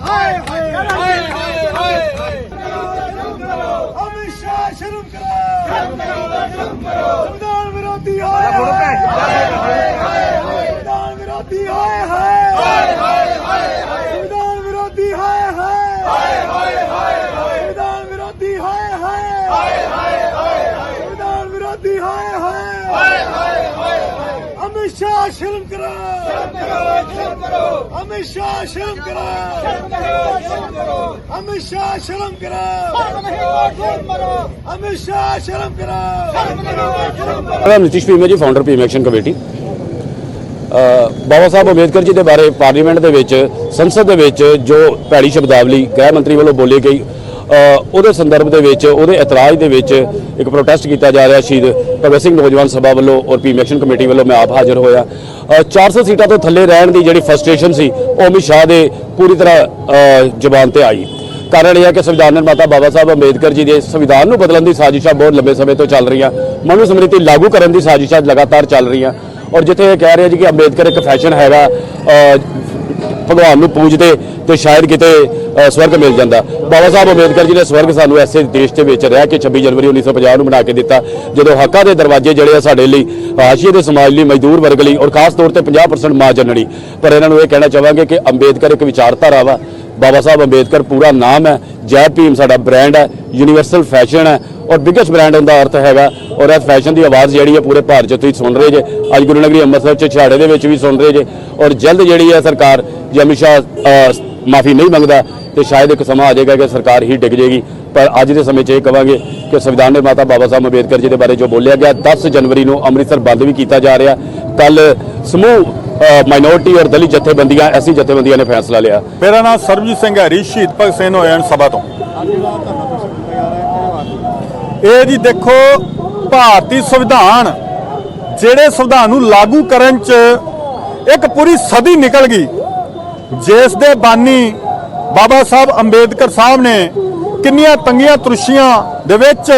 ਹਾਏ ਹਾਏ ਹਾਏ ਹਾਏ ਹਾਏ ਅਮਿਤ ਸ਼ਾਹ ਸ਼ਰਮ ਕਰੋ ਸ਼ਰਮ ਕਰੋ ਸ਼ਰਮ ਕਰੋ ਸੰਵਿਧਾਨ ਵਿਰੋਧੀ ਹਾਏ ਹਾਏ ਹਾਏ ਹਾਏ ਸੰਵਿਧਾਨ ਵਿਰੋਧੀ ਹਾਏ ਹਾਏ ਸ਼ਾਹ ਸ਼ਰਮ ਕਰੋ। ਸ਼ਰਮ ਕਰੋ ਸ਼ਰਮ ਕਰੋ। ਅਮਿਤ ਸ਼ਾਹ ਸ਼ਰਮ ਕਰੋ। ਸ਼ਰਮ ਕਰੋ ਸ਼ਰਮ ਕਰੋ। ਅਮਿਤ ਸ਼ਾਹ ਸ਼ਰਮ ਕਰੋ। ਸ਼ਰਮ ਕਰੋ ਸ਼ਰਮ ਕਰੋ। ਅਮਿਤ ਸ਼ਾਹ ਸ਼ਰਮ ਕਰੋ। ਸ਼ਰਮ ਕਰੋ ਸ਼ਰਮ ਕਰੋ। ਮੇਰਾ ਨਿਤਿਸ਼ ਭੀਮ ਹੈ ਜੀ founder Bhim action committee Baba Sahib Ambedkar ji ਦੇ ਬਾਰੇ ਪਾਰਲੀਮੈਂਟ ਦੇ ਵਿੱਚ ਸੰਸਦ ਦੇ ਵਿੱਚ ਜੋ ਭੈੜੀ ਸ਼ਬਦਾਵਲੀ ਗ੍ਰਹਿ ਮੰਤਰੀ ਵੱਲੋਂ ਬੋਲੀ ਗਈ ਉਹਦੇ ਸੰਦਰਭ ਦੇ ਵਿੱਚ ਉਹਦੇ ਇਤਰਾਜ਼ ਦੇ ਵਿੱਚ ਇੱਕ ਪ੍ਰੋਟੈਸਟ ਕੀਤਾ ਜਾ ਰਿਹਾ ਸ਼ਹੀਦ ਭਗਤ ਸਿੰਘ ਨੌਜਵਾਨ ਸਭਾ ਵੱਲੋਂ ਔਰ ਭੀਮ ਐਕਸ਼ਨ ਕਮੇਟੀ ਵੱਲੋਂ ਮੈਂ ਆਪ ਹਾਜ਼ਰ ਹੋਇਆ। ਅ, 400 ਸੀਟਾਂ ਤੋਂ ਥੱਲੇ ਰਹਿਣ ਦੀ ਜਿਹੜੀ ਫਰਸਟ੍ਰੇਸ਼ਨ ਸੀ ਉਹ ਅਮਿਤ ਸ਼ਾਹ ਦੇ ਪੂਰੀ ਤਰ੍ਹਾਂ ਅ, ਜ਼ੁਬਾਨ ਤੇ ਆਈ। ਕਾਰਨ ਇਹ ਹੈ ਕਿ ਸੰਵਿਧਾਨ ਨਿਰਮਾਤਾ ਬਾਬਾ ਸਾਹਿਬ ਅੰਬੇਦਕਰ ਜੀ ਦੇ ਸੰਵਿਧਾਨ ਨੂੰ ਬਦਲਣ ਦੀ ਸਾਜ਼ਿਸ਼ਾਂ ਬਹੁਤ ਲੰਬੇ ਸਮੇਂ ਤੋਂ ਚੱਲ ਰਹੀਆਂ। ਮਨੂ ਸਮ੍ਰਿਤੀ ਲਾਗੂ ਕਰਨ ਦੀ ਸਾਜ਼ਿਸ਼ਾਂ ਲਗਾਤਾਰ ਚੱਲ ਰਹੀਆਂ। ਔਰ ਜਿੱਥੇ ਇਹ ਕਹਿ ਰਹੇ ਜੀ ਕਿ ਅੰਬੇਦਕਰ ਇੱਕ ਫੈਸ਼ਨ ਹੈਗਾ ਭਗਵਾਨ ਨੂੰ ਪੂਜਦੇ ਤੇ ਸ਼ਾਇਦ ਕਿਤੇ ਸਵਰਗ ਮਿਲ ਜਾਂਦਾ। ਬਾਬਾ ਸਾਹਿਬ ਅੰਬੇਦਕਰ ਜੀ ਨੇ ਸਵਰਗ ਸਾਨੂੰ ਐਸੇ ਦੇਸ਼ ਦੇ ਵਿੱਚ ਰਹਿ ਕੇ 26 ਜਨਵਰੀ 1950 ਨੂੰ ਬਣਾ ਕੇ ਦਿੱਤਾ, ਜਦੋਂ ਹੱਕਾਂ ਦੇ ਦਰਵਾਜ਼ੇ ਜਿਹੜੇ ਆ ਸਾਡੇ ਲਈ ਹਾਸ਼ੀਏ ਦੇ ਸਮਾਜ ਲਈ ਮਜ਼ਦੂਰ ਵਰਗ ਲਈ ਔਰ ਖਾਸ ਤੌਰ ਤੇ 50% ਮਾਂ ਜਨਣੀ ਪਰ ਇਹਨਾਂ ਨੂੰ ਇਹ ਕਹਿਣਾ ਚਾਹਾਂਗੇ ਕਿ ਅੰਬੇਦਕਰ ਇੱਕ ਵਿਚਾਰਧਾਰਾ ਵਾ। ਬਾਬਾ ਸਾਹਿਬ ਅੰਬੇਦਕਰ ਪੂਰਾ ਨਾਮ ਹੈ, ਜੈ ਭੀਮ ਸਾਡਾ ਬ੍ਰਾਂਡ ਹੈ ਯੂਨੀਵਰਸਲ ਫੈਸ਼ਨ ਹੈ ਔਰ ਬਿਗੇਸਟ ਬ੍ਰਾਂਡ ਦਾ ਅਰਥ ਹੈਗਾ। ਔਰ ਇਹ ਫੈਸ਼ਨ ਦੀ ਆਵਾਜ਼ ਜਿਹੜੀ ਹੈ ਪੂਰੇ ਭਾਰਤ 'ਚ ਤੁਸੀਂ ਸੁਣ ਰਹੇ ਜੇ, ਅੱਜ ਗੁਰੂ ਨਗਰੀ ਅੰਮ੍ਰਿਤਸਰ 'ਚ ਛਾੜੇ ਦੇ ਵਿੱਚ ਵੀ ਸੁਣ ਰਹੇ ਜੇ। ਔਰ ਜਲਦ ਜਿਹੜੀ ਹੈ ਸਰਕਾਰ ਜੇ ਅਮਿਤ ਸ਼ਾਹ ਮਾਫੀ ਨਹੀਂ ਮੰਗਦਾ, ਤੇ ਸ਼ਾਇਦ ਇੱਕ ਸਮਾਂ ਆ ਜਾਏਗਾ ਕਿ ਸਰਕਾਰ ਹੀ ਡਿੱਗ ਜਾਏਗੀ ਪਰ ਅੱਜ ਦੇ ਸਮੇਂ 'ਚ ਇਹ ਕਵਾਂਗੇ ਕਿ ਸੰਵਿਧਾਨ ਨੇ ਮਾਤਾ ਬਾਬਾ ਸਾਹਿਬ ਅੰਬੇਦਕਰ ਜੀ ਦੇ ਬਾਰੇ ਜੋ ਬੋਲਿਆ ਗਿਆ 10 ਜਨਵਰੀ ਨੂੰ ਅੰਮ੍ਰਿਤਸਰ ਬੰਦ ਵੀ ਕੀਤਾ ਜਾ ਰਿਹਾ। ਕੱਲ ਸਮੂਹ ਮਾਈਨੋਰਟੀ ਔਰ ਦਲਿਤ ਜਥੇਬੰਦੀਆਂ, ਐਸੀ ਜਥੇਬੰਦੀਆਂ ਨੇ ਫੈਸਲਾ ਲਿਆ। ਮੇਰਾ ਨਾਮ ਸਰਬਜੀਤ ਸਿੰਘ ਹੈਰੀ ਸ਼ਹੀਦ ਭਗਤ ਸਿੰਘ ਨੌਜਵਾਨ ਸਭਾ ਤੋਂ। ਇਹ ਜੀ ਦੇਖੋ, ਭਾਰਤੀ ਸੰਵਿਧਾਨ ਜਿਹੜੇ ਸੰਵਿਧਾਨ ਨੂੰ ਲਾਗੂ ਕਰਨ ਚ ਇੱਕ ਪੂਰੀ ਸਦੀ ਨਿਕਲ ਗਈ। ਜਿਸ ਦੇ ਬਾਨੀ ਬਾਬਾ ਸਾਹਿਬ ਅੰਬੇਦਕਰ ਸਾਹਿਬ ਨੇ ਕਿੰਨੀਆਂ ਤੰਗੀਆਂ ਤਰੁਸ਼ੀਆਂ ਦੇ ਵਿੱਚ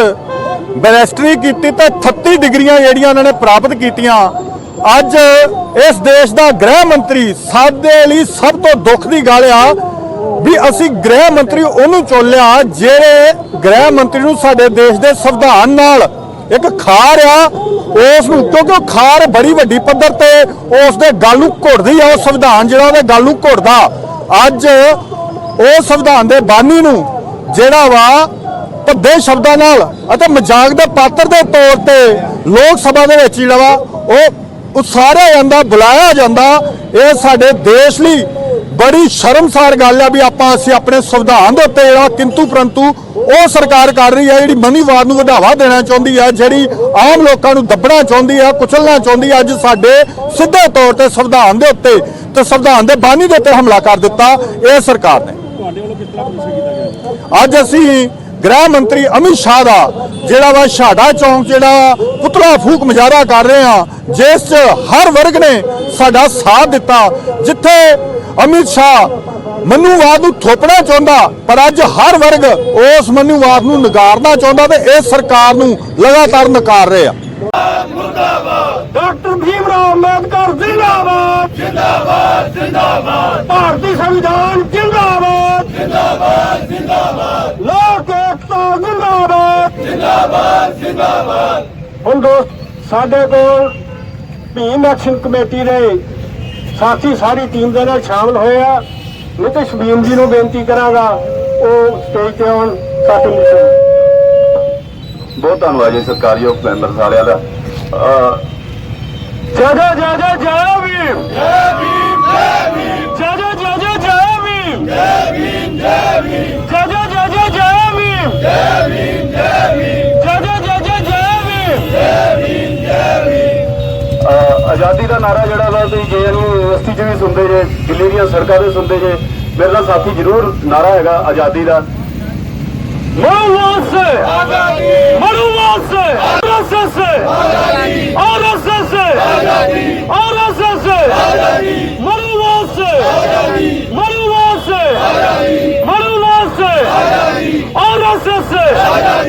ਬੈਰਿਸਟਰੀ ਕੀਤੀ ਤੇ 38 ਡਿਗਰੀਆਂ ਜਿਹੜੀਆਂ ਉਹਨਾਂ ਨੇ ਪ੍ਰਾਪਤ ਕੀਤੀਆਂ, ਅੱਜ ਇਸ ਦੇਸ਼ ਦਾ ਗ੍ਰਹਿ ਮੰਤਰੀ ਸਾਡੇ ਲਈ ਸਭ ਤੋਂ ਦੁੱਖ ਦੀ ਗੱਲ ਆ ਵੀ ਅਸੀਂ ਗ੍ਰਹਿ ਮੰਤਰੀ ਉਹਨੂੰ ਚੁਣਿਆ ਜਿਹੜੇ ਗ੍ਰਹਿ ਮੰਤਰੀ ਨੂੰ ਸਾਡੇ ਦੇਸ਼ ਦੇ ਸੰਵਿਧਾਨ ਨਾਲ ਇੱਕ ਖਾਰ ਆ, ਉਸ ਨੂੰ ਕਿਉਂਕਿ ਉਹ ਖਾਰ ਬੜੀ ਵੱਡੀ ਪੱਧਰ ਤੇ ਉਸ ਦੇ ਗੱਲ ਨੂੰ ਘੁੱਟਦੀ ਆ ਉਹ ਸੰਵਿਧਾਨ ਜਿਹੜਾ ਉਹਦੇ ਗੱਲ ਨੂੰ ਘੁੱਟਦਾ। ਅੱਜ ਉਹ ਸੰਵਿਧਾਨ ਦੇ ਬਾਨੀ ਨੂੰ ਜਿਹੜਾ ਵਾ ਭੱਦੇ ਸ਼ਬਦਾਂ ਨਾਲ ਅਤੇ ਮਜ਼ਾਕ ਦੇ ਪਾਤਰ ਦੇ ਤੌਰ ਤੇ ਲੋਕ ਸਭਾ ਦੇ ਵਿੱਚ ਜਿਹੜਾ ਵਾ ਉਹ ਉਸਾਰਿਆ ਜਾਂਦਾ, ਬੁਲਾਇਆ ਜਾਂਦਾ। ਇਹ ਸਾਡੇ ਦੇਸ਼ ਲਈ ਬੜੀ ਸ਼ਰਮਸਾਰ ਗੱਲ ਆ ਵੀ ਆਪਾਂ ਅਸੀਂ ਆਪਣੇ ਸੰਵਿਧਾਨ ਦੇ ਉੱਤੇ ਜਿਹੜਾ ਕਿੰਤੂ ਪਰੰਤੂ ਉਹ ਸਰਕਾਰ ਕਰ ਰਹੀ ਹੈ, ਜਿਹੜੀ ਮਨੀਵਾਦ ਨੂੰ ਵਧਾਵਾ ਦੇਣਾ ਚਾਹੁੰਦੀ ਹੈ, ਜਿਹੜੀ ਆਮ ਲੋਕਾਂ ਨੂੰ ਦੱਬਣਾ ਚਾਹੁੰਦੀ ਹੈ, ਕੁਚਲਣਾ ਚਾਹੁੰਦੀ ਹੈ, ਅੱਜ ਸਾਡੇ ਸਿੱਧੇ ਤੌਰ ਤੇ ਸੰਵਿਧਾਨ ਦੇ ਉੱਤੇ ਤੇ ਸੰਵਿਧਾਨ ਦੇ ਬਾਨੀ ਦੇ ਉੱਤੇ ਹਮਲਾ ਕਰ ਦਿੱਤਾ ਇਹ ਸਰਕਾਰ ਨੇ। ਅੱਜ ਅਸੀਂ ਗ੍ਰਹਿ ਮੰਤਰੀ ਅਮਿਤ ਸ਼ਾਹ ਦਾ ਜਿਹੜਾ ਵਾ ਛਾੜਾ ਚੌਂਕ ਜਿਹੜਾ ਪੁਤਲਾ ਫੂਕ ਮੁਜ਼ਾਹਰਾ ਕਰ ਰਹੇ ਆ ਜਿਸ 'ਚ ਹਰ ਵਰਗ ਨੇ ਸਾਡਾ ਸਾਥ ਦਿੱਤਾ ਜਿੱਥੇ ਅਮਿਤ ਸ਼ਾਹ ਮਨੂਵਾਦ ਨੂੰ ਥੋਪਣਾ ਚਾਹੁੰਦਾ ਪਰ ਅੱਜ ਹਰ ਵਰਗ ਉਸ ਮਨੂਵਾਦ ਨੂੰ ਨਗਾਰਨਾ ਚਾਹੁੰਦਾ ਤੇ ਇਹ ਸਰਕਾਰ ਨੂੰ ਲਗਾਤਾਰ ਨਕਾਰ ਰਹੇ ਆ। ਡਾਕਟਰ ਭੀਮ ਰਾਓ ਅੰਬੇਦਕਰ ਜਿੰਦਾਬਾਦ। ਜਿੰਦਾਬਾਦ ਜਿੰਦਾਬਾਦ। ਭਾਰਤੀ ਸੰਵਿਧਾਨ ਜਿੰਦਾਬਾਦ। ਜਿੰਦਾਬਾਦ ਜਿੰਦਾਬਾਦ। ਲੋਕ ਏਕਤਾ ਜਿੰਦਾਬਾਦ ਜਿੰਦਾਬਾਦ। ਹੁਣ ਦੋਸਤ ਸਾਡੇ ਕੋਲ ਭੀਮ ਐਕਸ਼ਨ ਕਮੇਟੀ ਦੇ ਸਾਥੀ ਸਾਰੀ ਟੀਮ ਦੇ ਨਾਲ ਸ਼ਾਮਲ ਹੋਏ ਆ। ਨਿਤਿਸ਼ ਭੀਮ ਜੀ ਨੂੰ ਬੇਨਤੀ ਕਰਾਂਗਾ ਉਹ ਸਟੇਜ ਤੇ ਆਉਣ ਸਾਥੀ ਮਿਸ਼ਨ ਬਹੁਤ ਧੰਨਵਾਦ ਜੀ ਸਰਕਾਰੀਯੋਗ ਮੈਂਬਰ ਸਾਰਿਆਂ ਦਾ। ਜੈ ਜੈ ਜੈ ਜੈ ਜੈ ਭੀਮ! ਜੈ ਭੀਮ! ਆਜ਼ਾਦੀ ਦਾ ਨਾਰਾ ਜਿਹੜਾ ਵਾ ਤੁਸੀਂ ਜੇਐਨਯੂ ਯੂਨੀਵਰਸਿਟੀ 'ਚ ਵੀ ਸੁਣਦੇ ਜੇ ਦਿੱਲੀ ਦੀਆਂ ਸੜਕਾਂ ਤੇ ਸੁਣਦੇ ਜੇ ਮੇਰੇ ਨਾਲ ਸਾਥੀ ਜ਼ਰੂਰ ਨਾਰਾ ਹੈਗਾ ਆਜ਼ਾਦੀ ਦਾ। ਮਰੂਵਾਸ ਸੇ! ਆਜ਼ਾਦੀ! ਮਰੂਵਾਸ ਸੇ! ਆਰਐਸਐਸ ਸੇ! ਆਜ਼ਾਦੀ! ਆਰਐਸਐਸ ਸੇ! ਆਜ਼ਾਦੀ! ਆਰਐਸਐਸ ਸੇ! ਆਜ਼ਾਦੀ! ਮਰੂਵਾਸ ਸੇ! ਆਜ਼ਾਦੀ! ਮਰੂਵਾਸ ਸੇ! ਆਜ਼ਾਦੀ! ਮਰੂਵਾਸ ਸੇ! ਆਜ਼ਾਦੀ! ਆਰਐਸਐਸ ਸੇ! ਆਜ਼ਾਦੀ!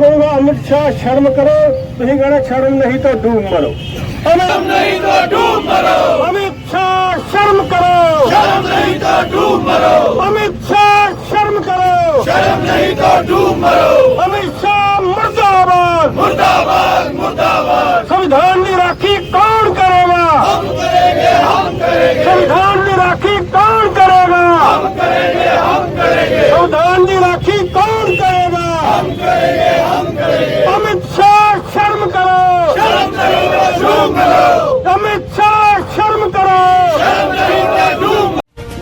ख़बा अ शो तर न त डू मारो। हम नहीं तो डूब मरो अमित शाह शर्म करो शर्म नहीं तो डूब मरो अमित शाह शर्म करो शर्म नहीं तो डूब मरो अमित शाह मुर्दाबाद मुर्दाबाद मुर्दाबाद संविधान की राखी कौन करेगा हम करेंगे हम करेंगे संविधान की राखी कौन करेगा हम करेंगे